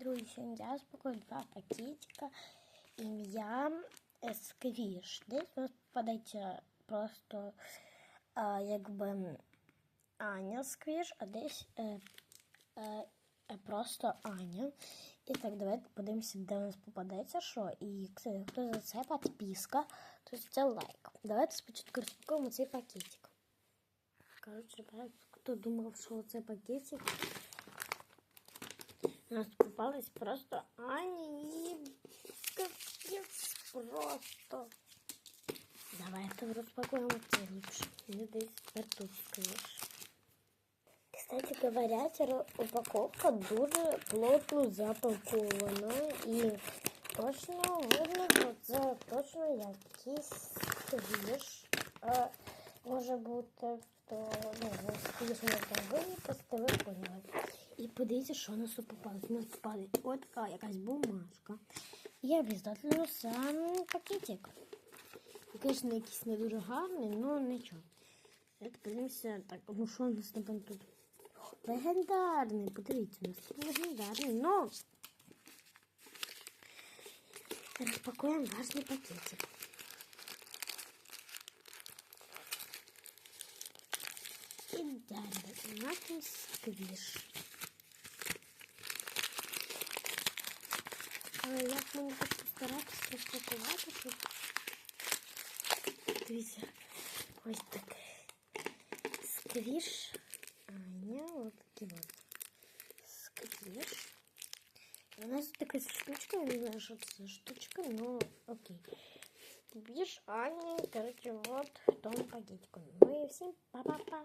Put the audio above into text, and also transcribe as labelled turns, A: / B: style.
A: Друзі, сьогодні я спакую два пакетика. Ім'я е, Сквіш. Десь у нас попадається просто а, якби Аня Сквіш, а десь е, е, е, просто Аня. І так, давайте подивимося, де у нас попадеться що. І кстати, хто за це підписка, то це лайк. Давайте спочатку розпакуємо цей пакетик. Коротше, хто думав, що це пакетик, нас попалась просто Аня и капец просто. Давайте распакуем это лучше. Мне десь тут. Кстати говоря, упаковка дуже плотно запакована і точно видно, що це точно якийсь сквіш. А, може бути, то ну, сквіш не там випасти, ви поняли. І подивіться, що у нас тут попалось. У нас попалась от така якась бумажка. І обов'язково сам пакетик. Звісно, якийсь не дуже гарний, але нічого. Давайте подивимося, так, ну що у нас напевно тут? Легендарний, подивіться, у нас тут легендарний, но розпакуємо важний пакетик. І далі у нас тут сквіш. Але як мені тут постаратися розпакувати тут? Дивіться, ось так. Сквіш. Аня, вот такие вот. Сквіш. У нас тут така штучка, я не знаю, що це за штучка, но окей. Сквіш, Аня, короче, вот в том пакетику. Ну и всем па-па-па.